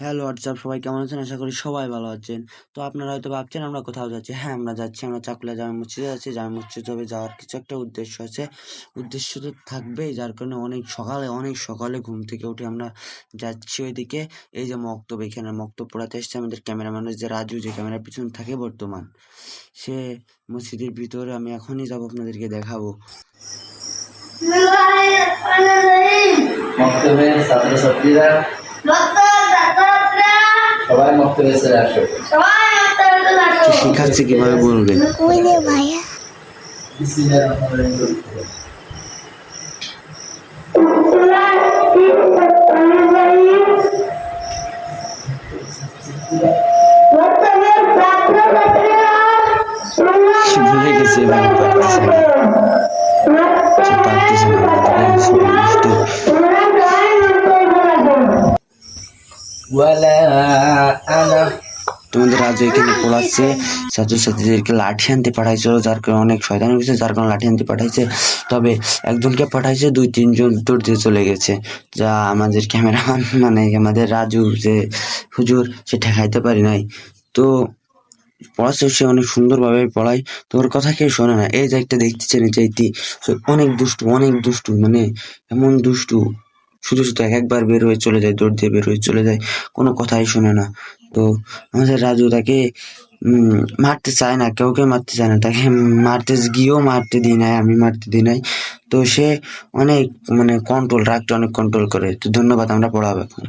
Hello WhatsApp সবাই কেমন আছেন? আশা করি সবাই ভালো আছেন। তো আপনারা হয়তো ভাবছেন আমরা কোথাও যাচ্ছি? হ্যাঁ আমরা যাচ্ছি। আমরা চাকুলিয়া জামা মসজিদে যাচ্ছি। জামা মসজিদ হবে যাওয়ার কিছু একটা উদ্দেশ্য আছে। উদ্দেশ্য তো থাকবেই যার কারণে অনেক সকালে অনেক সকালে ঘুম থেকে উঠে আমরা যাচ্ছি ওইদিকে। এই যে মক্তব এখানে মক্তব পড়াতে এসছে আমাদের ক্যামেরাম্যান যে রাজু যে ক্যামেরার পিছনে থাকে বর্তমান। সে মসজিদের ভিতরে আমি এখনই যাব আপনাদেরকে দেখাবো। মক্তবের ছাত্রছাত্রীরা সবাই মক্তবে আসো। সে কীভাবে ভুলে গেছে পারতেছে না পারতেছে না। তোমাদের রাজু এখানে পড়াচ্ছে, ছাত্রছাত্রীদেরকে লাঠি আনতে পাঠাইছিল যার কারণে অনেক শয়তানি হয়েছে, যার কারণে লাঠি আনতে পাঠাইছে। তবে একজনকে পাঠাইছে, দুই তিনজন দৌড় দিয়ে চলে গেছে, যা আমাদের ক্যামেরাম্যান মানে আমাদের রাজু, যে হুজুর, সে ঠেকাইতে পারি নাই। তো পড়াচ্ছে সে অনেক সুন্দরভাবে পড়ায় তোর কথা কেউ শোনে না। এই যে একটা দেখতেছেন, এই যে সে অনেক দুষ্টু অনেক দুষ্টু মানে এমন দুষ্টু। শুধু শুধু এক একবার বের হয়ে চলে যায়, দৌড় দিয়ে বের হয়ে চলে যায়, কোনো কথাই শোনে না। তো আমাদের রাজু তাকে মারতে চায় না, কেউ কেউ মারতে চায় না, তাকে মারতে গিয়েও মারতে দিই নাই, আমি মারতে দিই নাই। তো সে অনেক মানে কন্ট্রোল রাগটা অনেক কন্ট্রোল করে। তো ধন্যবাদ, আমরা পড়াবো এখন।